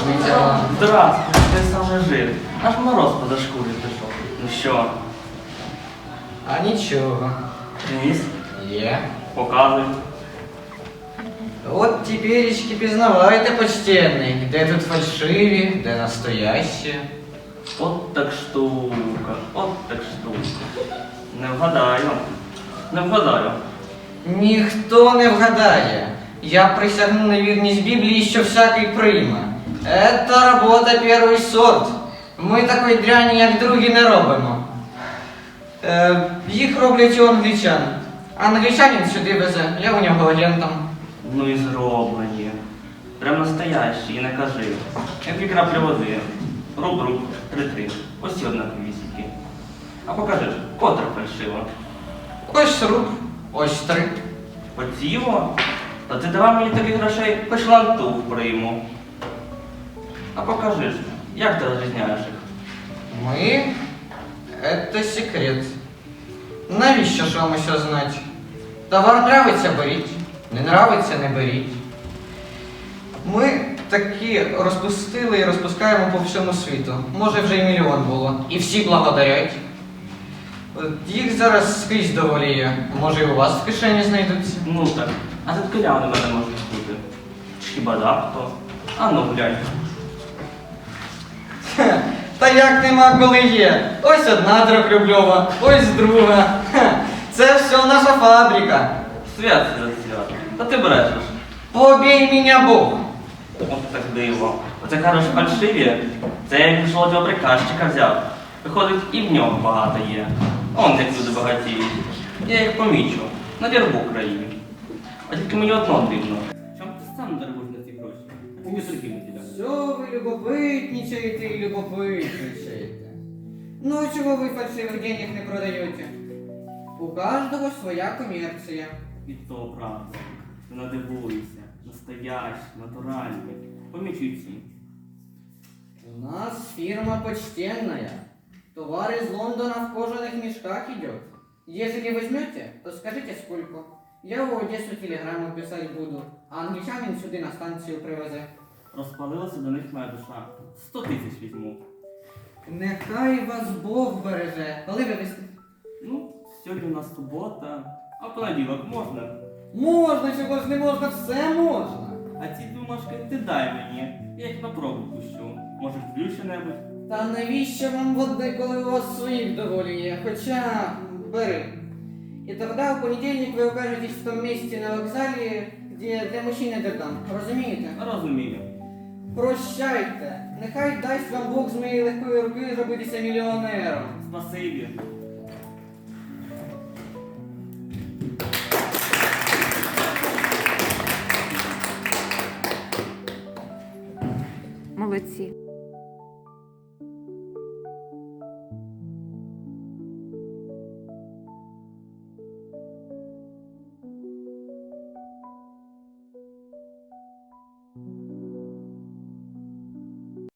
Здравствуйте. Здравствуй, ти саме жив. Аж мороз поза шкурі пішов. Ну що, А нічого. ніс? Є. Показуй. От теперечки пізнавайте, почтенний, де тут фальшиві, де настоящі. От так штука, от так штука. Не вгадаю. Не вгадаю. Ніхто не вгадає. Я присягну на вірність Біблії, що всякий прийме. Це робота перший сорт. Ми такої дряні, як другі, не робимо. Е, їх роблять у англічан. Англічанин сюди везе, я у нього агентом. Ну і зроблені. Прям настоящі, і не кажи. Як дві краплі води. Руб-руб, три-три. Ось і одна вісіки. А покажи, котра фальшива. Ось руб, ось три. Оціво? Та ти давай мені таких грошей хоч лантух прийму. А покажи ж, як ти розрізняєш їх? Ми це секрет. Навіщо ж вам усе знати? Товар нравиться, беріть. Не нравиться, не беріть. Ми такі розпустили і розпускаємо по всьому світу. Може вже й мільйон було. І всі благодарять. Їх зараз скрізь доволі є. Може і у вас в кишені знайдуться. Ну так, а тут кляни в мене можуть бути. Чи Хіба да хто? А ну глянь. Як нема, коли є? Ось одна трьохрубльова, ось друга. Це все наша фабрика. Свят за свят. Та ти брешеш. Побій мене Бог. От так диво. Оце кажеш фальшиві. Це я як жолодього приказчика взяв. Виходить, і в нього багато є. Он як люди багатіють. Я їх помічу. На вірбу країні. А тільки мені одно дивно. Чому ти сам ти не другим тебе. Все ви любопитничаєте і любопитничаєте. Ну чого ви фальшивих денег не продаєте? У кожного своя комерція. І то правда. Ти надивуйся. Настоящі, натуральні. Помічуй ці. У нас фирма почтенная. Товар из Лондона в кожаных мешках идет. Если возьмете, то скажите сколько. Я в Одессу телеграмму писать буду, а англичанин сюди на станцію привезе. Розпалилася до них моя душа. Сто тисяч візьму. Нехай вас Бог береже. Коли ви вести? Ну, сьогодні у нас субота, а понеділок можна. Можна, чого ж не можна, все можна. А ці бумажки ти дай мені. Я їх на пробу пущу. Може, вплю що-небудь? Та навіщо вам води, коли у вас своїх доволі є? Хоча бери. І тогда в понедельник ви окажетесь в тому місці на вокзалі, де для мужчини додам. Розумієте? Розумію. Прощайте. Нехай дасть вам Бог з моєї легкої руки зробитися мільйонером. Спасибі.